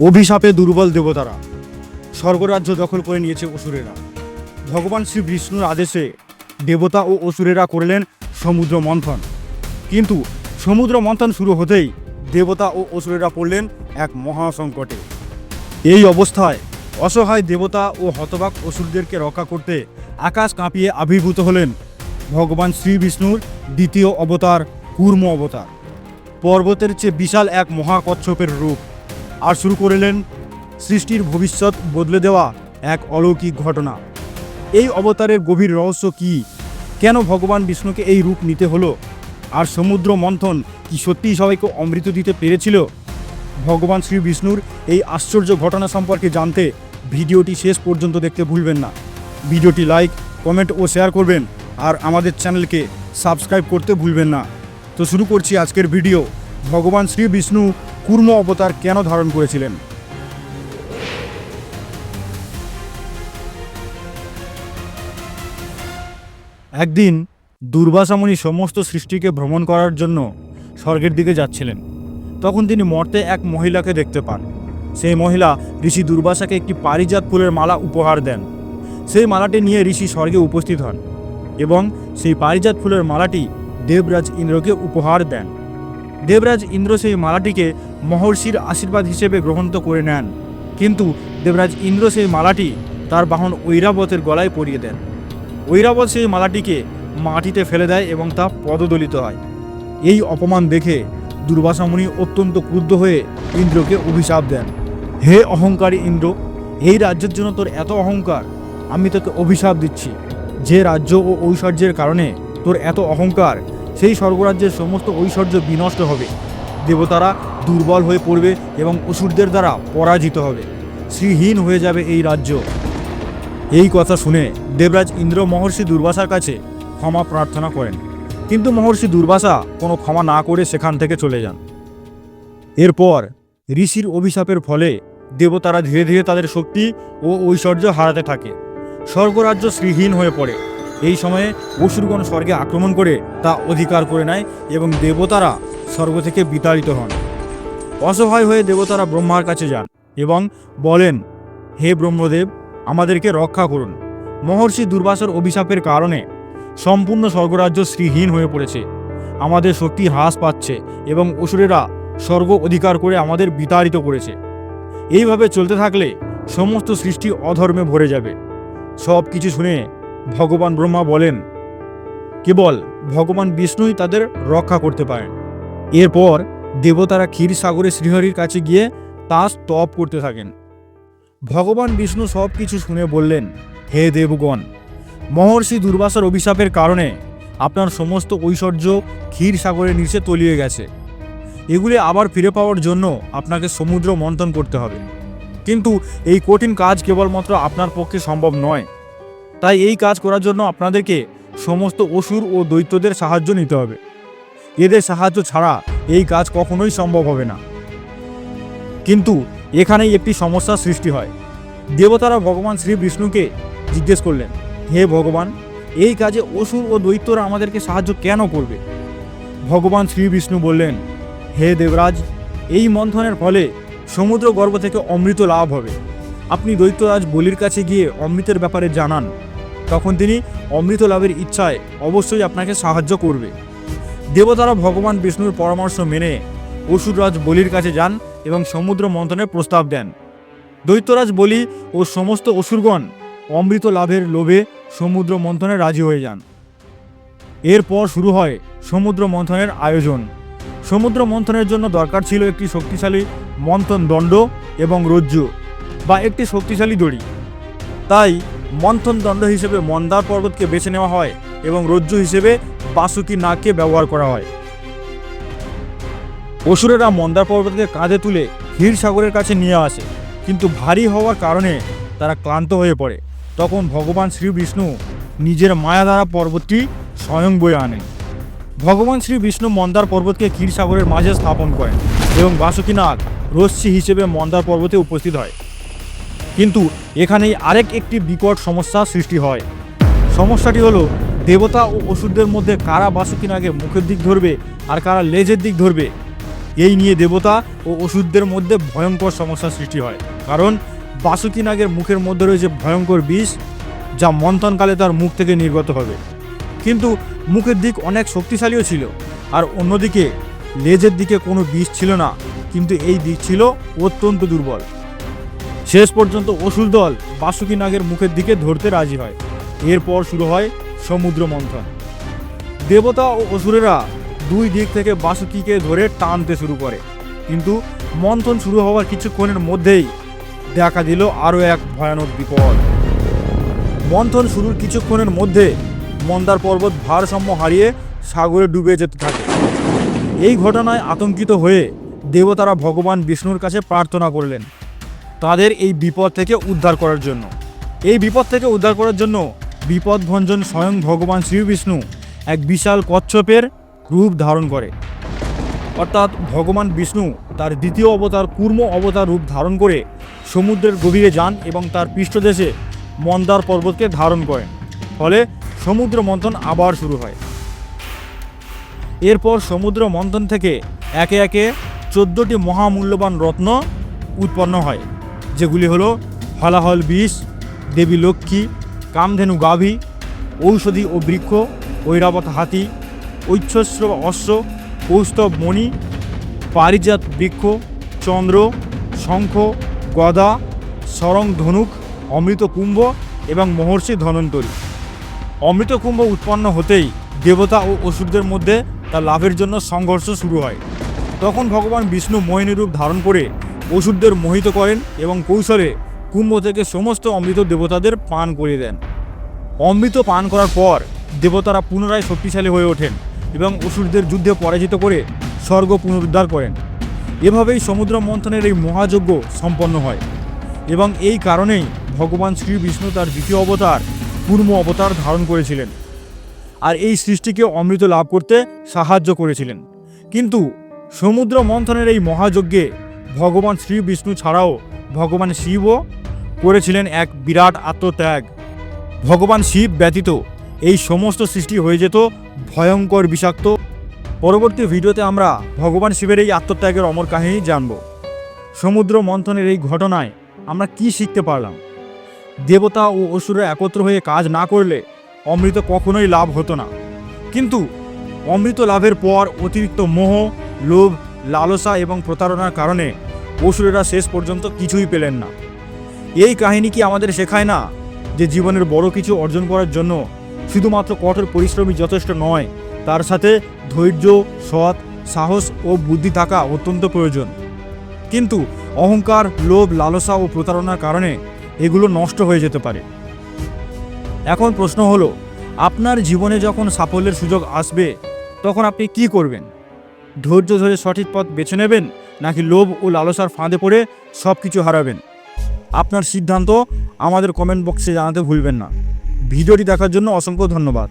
অভিশাপে দুর্বল দেবতারা। স্বর্গরাজ্য দখল করে নিয়েছে অসুরেরা। ভগবান শ্রী বিষ্ণুর আদেশে দেবতা ও অসুরেরা করলেন সমুদ্র মন্থন। কিন্তু সমুদ্র মন্থন শুরু হতেই দেবতা ও অসুরেরা পড়লেন এক মহাসংকটে। এই অবস্থায় অসহায় দেবতা ও হতবাক অসুরদেরকে রক্ষা করতে আকাশ কাঁপিয়ে আবির্ভূত হলেন ভগবান শ্রী বিষ্ণুর দ্বিতীয় অবতার কুর্ম অবতার। পর্বতের চেয়ে বিশাল এক মহাকচ্ছপের রূপ আর শুরু করলেন সৃষ্টির ভবিষ্যৎ বদলে দেওয়া এক অলৌকিক ঘটনা। এই অবতারের গভীর রহস্য কি? কেন ভগবান বিষ্ণুকে এই রূপ নিতে হলো? আর সমুদ্র মন্থন কি সত্যিই সবাইকে অমৃত দিতে পেরেছিল? ভগবান শ্রী বিষ্ণুর এই আশ্চর্য ঘটনা সম্পর্কে জানতে ভিডিওটি শেষ পর্যন্ত দেখতে ভুলবেন না। ভিডিওটি লাইক, কমেন্ট ও শেয়ার করবেন আর আমাদের চ্যানেলকে সাবস্ক্রাইব করতে ভুলবেন না। তো শুরু করছি আজকের ভিডিও। ভগবান শ্রী বিষ্ণু কুর্ম অবতার কেন ধারণ করেছিলেন? একদিন দুর্বাসামণি সমস্ত সৃষ্টিকে ভ্রমণ করার জন্য স্বর্গের দিকে যাচ্ছিলেন। তখন তিনি মর্তে এক মহিলাকে দেখতে পান। সেই মহিলা ঋষি দুর্বাসাকে একটি পারিজাত ফুলের মালা উপহার দেন। সেই মালাটি নিয়ে ঋষি স্বর্গে উপস্থিত হন এবং সেই পারিজাত ফুলের মালাটি দেবরাজ ইন্দ্রকে উপহার দেন। দেবরাজ ইন্দ্র সেই মালাটিকে মহর্ষির আশীর্বাদ হিসেবে গ্রহণ তো করে নেন। কিন্তু দেবরাজ ইন্দ্র সেই মালাটি তার বাহন ঐরাবতের গলায় পরিয়ে দেন। ঐরাবত সেই মালাটিকে মাটিতে ফেলে দেয় এবং তা পদদলিত হয়। এই অপমান দেখে দুর্বাসামুনি অত্যন্ত ক্রুদ্ধ হয়ে ইন্দ্রকে অভিশাপ দেন। হে অহংকারী ইন্দ্র, এই রাজ্যের জন্য তোর এত অহংকার। আমি তোকে অভিশাপ দিচ্ছি। যে রাজ্য ও ঐশ্বর্যের কারণে তোর এত অহংকার সেই স্বর্গরাজ্যের সমস্ত ঐশ্বর্য বিনষ্ট হবে। দেবতারা দুর্বল হয়ে পড়বে এবং অসুরদের দ্বারা পরাজিত হবে। শ্রীহীন হয়ে যাবে এই রাজ্য। এই কথা শুনে দেবরাজ ইন্দ্র মহর্ষি দুর্বাসার কাছে ক্ষমা প্রার্থনা করেন। কিন্তু মহর্ষি দুর্বাসা কোনো ক্ষমা না করে সেখান থেকে চলে যান। এরপর ঋষির অভিশাপের ফলে দেবতারা ধীরে ধীরে তাদের শক্তি ও ঐশ্বর্য হারাতে থাকে। স্বর্গরাজ্য শ্রীহীন হয়ে পড়ে। এই সময়ে অসুরগণ স্বর্গে আক্রমণ করে তা অধিকার করে নেয় এবং দেবতারা স্বর্গ থেকে বিতাড়িত হন। অসহায় হয়ে দেবতারা ব্রহ্মার কাছে যান এবং বলেন, হে ব্রহ্মদেব, আমাদেরকে রক্ষা করুন। মহর্ষি দুর্বাসর অভিশাপের কারণে সম্পূর্ণ স্বর্গরাজ্য শ্রীহীন হয়ে পড়েছে। আমাদের শক্তি হ্রাস পাচ্ছে এবং অসুরেরা স্বর্গ অধিকার করে আমাদের বিতাড়িত করেছে। এইভাবে চলতে থাকলে সমস্ত সৃষ্টি অধর্মে ভরে যাবে। সব কিছু শুনে ভগবান ব্রহ্মা বলেন, কেবল ভগবান বিষ্ণুই তাদের রক্ষা করতে পারেন। এরপর দেবতারা ক্ষীর সাগরে শ্রীহরির কাছে গিয়ে তা স্তব করতে থাকেন। ভগবান বিষ্ণু সব কিছু শুনে বললেন, হে দেবগণ, মহর্ষি দুর্বাসার অভিশাপের কারণে আপনার সমস্ত ঐশ্বর্য ক্ষীর সাগরের নিচে তলিয়ে গেছে। এগুলি আবার ফিরে পাওয়ার জন্য আপনাকে সমুদ্র মন্থন করতে হবে। কিন্তু এই কঠিন কাজ কেবলমাত্র আপনার পক্ষে সম্ভব নয়। তাই এই কাজ করার জন্য আপনাদেরকে সমস্ত অসুর ও দৈত্যদের সাহায্য নিতে হবে। এদের সাহায্য ছাড়া এই কাজ কখনোই সম্ভব হবে না। কিন্তু এখানেই একটি সমস্যার সৃষ্টি হয়। দেবতারা ভগবান শ্রী বিষ্ণুকে জিজ্ঞেস করলেন, হে ভগবান, এই কাজে অসুর ও দৈত্যরা আমাদেরকে সাহায্য কেন করবে? ভগবান শ্রী বিষ্ণু বললেন, হে দেবরাজ, এই মন্থনের ফলে সমুদ্র গর্ভ থেকে অমৃত লাভ হবে। আপনি দৈত্যরাজ বলির কাছে গিয়ে অমৃতের ব্যাপারে জানান। তখন তিনি অমৃত লাভের ইচ্ছায় অবশ্যই আপনাকে সাহায্য করবে। দেবতারা ভগবান বিষ্ণুর পরামর্শ মেনে অসুররাজ বলির কাছে যান এবং সমুদ্র মন্থনের প্রস্তাব দেন। দৈত্যরাজ বলি ও সমস্ত অসুরগণ অমৃত লাভের লোভে সমুদ্র মন্থনে রাজি হয়ে যান। এরপর শুরু হয় সমুদ্র মন্থনের আয়োজন। সমুদ্র মন্থনের জন্য দরকার ছিল একটি শক্তিশালী মন্থন দণ্ড এবং রজ্জু বা একটি শক্তিশালী দড়ি। তাই মন্থন দণ্ড হিসেবে মন্দার পর্বতকে বেছে নেওয়া হয় এবং রজ্জু হিসেবে বাসুকি নাগকে ব্যবহার করা হয়। অসুরেরা মন্দার পর্বতকে কাঁধে তুলে ক্ষীর সাগরের কাছে নিয়ে আসে, কিন্তু ভারী হওয়ার কারণে তারা ক্লান্ত হয়ে পড়ে। তখন ভগবান শ্রী বিষ্ণু নিজের মায়া দ্বারা পর্বতটি স্বয়ং বয়ে আনেন। ভগবান শ্রী বিষ্ণু মন্দার পর্বতকে ক্ষীর সাগরের মাঝে স্থাপন করেন এবং বাসুকীনাগ রশ্মি হিসেবে মন্দার পর্বতে উপস্থিত হয়। কিন্তু এখানেই আরেক একটি বিকট সমস্যা সৃষ্টি হয়। সমস্যাটি হলো, দেবতা ও অসুরদের মধ্যে কারা বাসুকীনাগে মুখের দিক ধরবে আর কারা লেজের দিক ধরবে? এই নিয়ে দেবতা ও ওষুধদের মধ্যে ভয়ঙ্কর সমস্যার সৃষ্টি হয়। কারণ বাসুকি নাগের মুখের মধ্যে রয়েছে ভয়ঙ্কর বিষ, যা মন্থনকালে তার মুখ থেকে নির্গত হবে। কিন্তু মুখের দিক অনেক শক্তিশালীও ছিল, আর অন্যদিকে লেজের দিকে কোনো বিষ ছিল না। কিন্তু এই দিক ছিল অত্যন্ত দুর্বল। শেষ পর্যন্ত অসুর দল বাসুকি নাগের মুখের দিকে ধরতে রাজি হয়। এরপর শুরু হয় সমুদ্র মন্থন। দেবতা ও অসুরেরা দুই দিক থেকে বাসুকিকে ধরে টানতে শুরু করে। কিন্তু মন্থন শুরু হওয়ার কিছুক্ষণের মধ্যেই দেখা দিল আরও এক ভয়ানক বিপদ। মন্থন শুরুর কিছুক্ষণের মধ্যে মন্দার পর্বত ভারসাম্য হারিয়ে সাগরে ডুবে যেতে থাকে। এই ঘটনায় আতঙ্কিত হয়ে দেবতারা ভগবান বিষ্ণুর কাছে প্রার্থনা করলেন। তাদের এই বিপদ থেকে উদ্ধার করার জন্য। এই বিপদ থেকে উদ্ধার করার জন্য বিপদ ভঞ্জন স্বয়ং ভগবান শ্রী বিষ্ণু এক বিশাল কচ্ছপের রূপ ধারণ করে। অর্থাৎ ভগবান বিষ্ণু তার দ্বিতীয় অবতার কূর্ম অবতার রূপ ধারণ করে সমুদ্রের গভীরে যান এবং তার পৃষ্ঠদেশে মন্দার পর্বতকে ধারণ করেন। ফলে সমুদ্র মন্থন আবার শুরু হয়। এরপর সমুদ্র মন্থন থেকে একে একে চোদ্দোটি মহামূল্যবান রত্ন উৎপন্ন হয়। যেগুলি হলো হলাহল বিষ, দেবী লক্ষ্মী, কামধেনু গাভী, ঔষধি ও বৃক্ষ, ঐরাবত হাতি ঐচ্ছস্র অশ্ব, কৌস্তব মণি, পারিজাত বৃক্ষ, চন্দ্র, শঙ্খ, গদা, সরং ধনুক, অমৃত কুম্ভ এবং মহর্ষি ধনন্তরী। অমৃত কুম্ভ উৎপন্ন হতেই দেবতা ও অসুরদের মধ্যে তার লাভের জন্য সংঘর্ষ শুরু হয়। তখন ভগবান বিষ্ণু মোহিনী রূপ ধারণ করে অসুরদের মোহিত করেন এবং কৌশলে কুম্ভ থেকে সমস্ত অমৃত দেবতাদের পান করিয়ে দেন। অমৃত পান করার পর দেবতারা পুনরায় শক্তিশালী হয়ে ওঠেন এবং অসুরদের যুদ্ধে পরাজিত করে স্বর্গ পুনরুদ্ধার করেন। এভাবেই সমুদ্র মন্থনের এই মহাযজ্ঞ সম্পন্ন হয় এবং এই কারণেই ভগবান শ্রী বিষ্ণু তার দ্বিতীয় অবতার পূর্ম অবতার ধারণ করেছিলেন আর এই সৃষ্টিকে অমৃত লাভ করতে সাহায্য করেছিলেন। কিন্তু সমুদ্র মন্থনের এই মহাযজ্ঞে ভগবান শ্রী বিষ্ণু ছাড়াও ভগবান শিবও করেছিলেন এক বিরাট আত্মত্যাগ। ভগবান শিব ব্যতীত এই সমস্ত সৃষ্টি হয়ে যেত ভয়ঙ্কর বিষাক্ত। পরবর্তী ভিডিওতে আমরা ভগবান শিবের এই আত্মত্যাগের অমর কাহিনী জানব। সমুদ্র মন্থনের এই ঘটনায় আমরা কি শিখতে পারলাম? দেবতা ও অসুররা একত্র হয়ে কাজ না করলে অমৃত কখনোই লাভ হতো না। কিন্তু অমৃত লাভের পর অতিরিক্ত মোহ, লোভ লালসা এবং প্রতারণার কারণে অসুরেরা শেষ পর্যন্ত কিছুই পেলেন না। এই কাহিনী কি আমাদের শেখায় না যে জীবনের বড় কিছু অর্জন করার জন্য শুধুমাত্র কঠোর পরিশ্রমই যথেষ্ট নয়, তার সাথে ধৈর্য, সৎ, সাহস ও বুদ্ধি থাকা অত্যন্ত প্রয়োজন। কিন্তু অহংকার, লোভ, লালসা ও প্রতারণার কারণে এগুলো নষ্ট হয়ে যেতে পারে। এখন প্রশ্ন হলো, আপনার জীবনে যখন সাফল্যের সুযোগ আসবে, তখন আপনি কি করবেন? ধৈর্য ধরে সঠিক পথ বেছে নেবেন নাকি লোভ ও লালসার ফাঁদে পড়ে সব কিছু হারাবেন? আপনার সিদ্ধান্ত আমাদের কমেন্ট বক্সে জানাতে ভুলবেন না। ভিডিওটি দেখার জন্য অসংখ্য ধন্যবাদ।